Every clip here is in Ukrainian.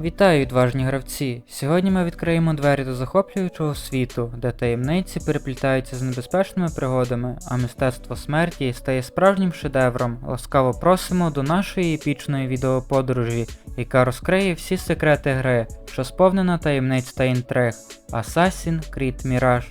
Вітаю, відважні гравці! Сьогодні ми відкриємо двері до захоплюючого світу, де таємниці переплітаються з небезпечними пригодами, а мистецтво смерті стає справжнім шедевром. Ласкаво просимо до нашої епічної відеоподорожі, яка розкриє всі секрети гри, що сповнена таємниць та інтриг. Assassin's Creed Mirage.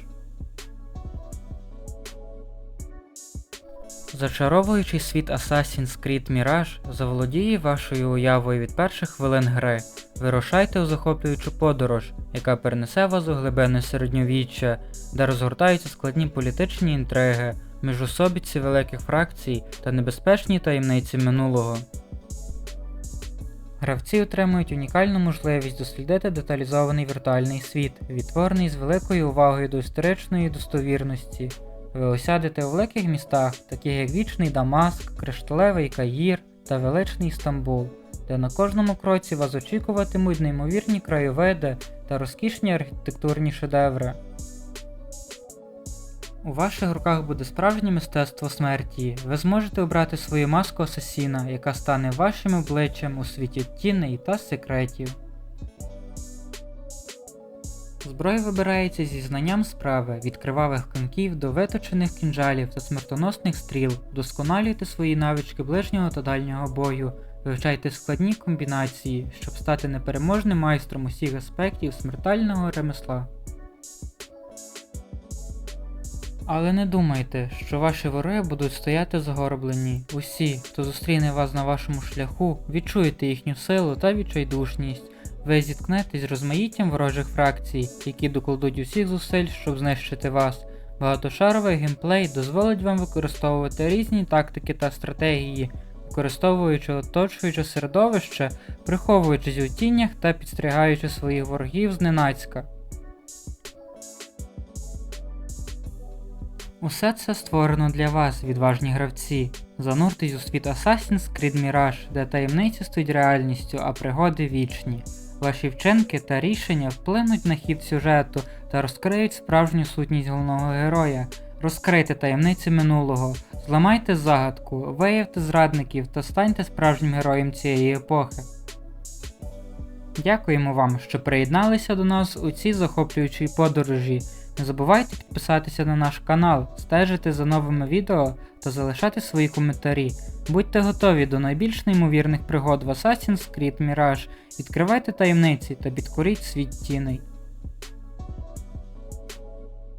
Зачаровуючий світ Assassin's Creed Mirage заволодіє вашою уявою від перших хвилин гри. Вирушайте у захоплюючу подорож, яка перенесе вас у глибини середньовіччя, де розгортаються складні політичні інтриги, міжособіці великих фракцій та небезпечні таємниці минулого. Гравці отримують унікальну можливість дослідити деталізований віртуальний світ, відтворений з великою увагою до історичної достовірності. Ви осядете у великих містах, таких як Вічний Дамаск, Кришталевий Каїр та Величний Стамбул, де на кожному кроці вас очікуватимуть неймовірні краєвиди та розкішні архітектурні шедеври. У ваших руках буде справжнє мистецтво смерті. Ви зможете обрати свою маску асасіна, яка стане вашим обличчям у світі тіней та секретів. Зброя вибирається зі знанням справи, від кривавих коньків до виточених кінжалів та смертоносних стріл, досконалюйте свої навички ближнього та дальнього бою, вивчайте складні комбінації, щоб стати непереможним майстром усіх аспектів смертельного ремесла. Але не думайте, що ваші вороги будуть стояти загорблені. Усі, хто зустріне вас на вашому шляху, відчуєте їхню силу та відчайдушність. Ви зіткнетесь з розмаїттям ворожих фракцій, які докладуть усіх зусиль, щоб знищити вас. Багатошаровий геймплей дозволить вам використовувати різні тактики та стратегії, використовуючи оточуюче середовище, приховуючись у тіннях та підстерігаючи своїх ворогів зненацька. Усе це створено для вас, відважні гравці. Зануртесь у світ Assassin's Creed Mirage, де таємниці стають реальністю, а пригоди вічні. Ваші вчинки та рішення вплинуть на хід сюжету та розкриють справжню сутність головного героя. Розкрийте таємниці минулого, зламайте загадку, виявте зрадників та станьте справжнім героєм цієї епохи. Дякуємо вам, що приєдналися до нас у цій захоплюючій подорожі. Не забувайте підписатися на наш канал, стежити за новими відео та залишати свої коментарі. Будьте готові до найбільш неймовірних пригод в Assassin's Creed Mirage, відкривайте таємниці та підкоріть світ тіней.